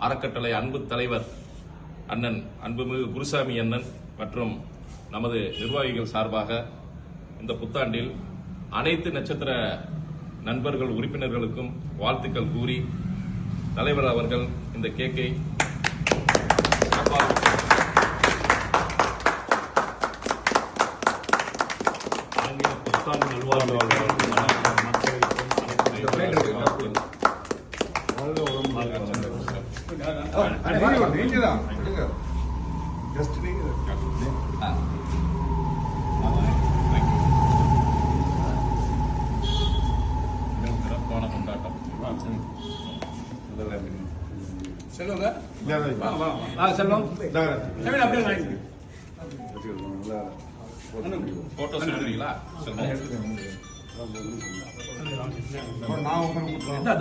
அறக்கட்டளை அன்பு தலைவர் அண்ணன் அன்புமிகு குருசாமி அண்ணன் மற்றும் நமது நிர்வாகிகள் சார்பாக இந்த புத்தாண்டில் அனைத்து நட்சத்திர நண்பர்கள் உறுப்பினர்களுக்கும் வாழ்த்துக்கள் கூறி தலைவர் அவர்கள் இந்த கேக்கை புத்தாண்டு ஆங்கில புத்தாண்டு நல்வாழ்வு சிறப்பான கொண்டாட்டம் செல்வங்க வா, ஆ, செல்வம் அப்படியே வாங்கிக்க. போட்டோஸ் எடுக்கிறீங்களா சொல்லுங்க இந்தா,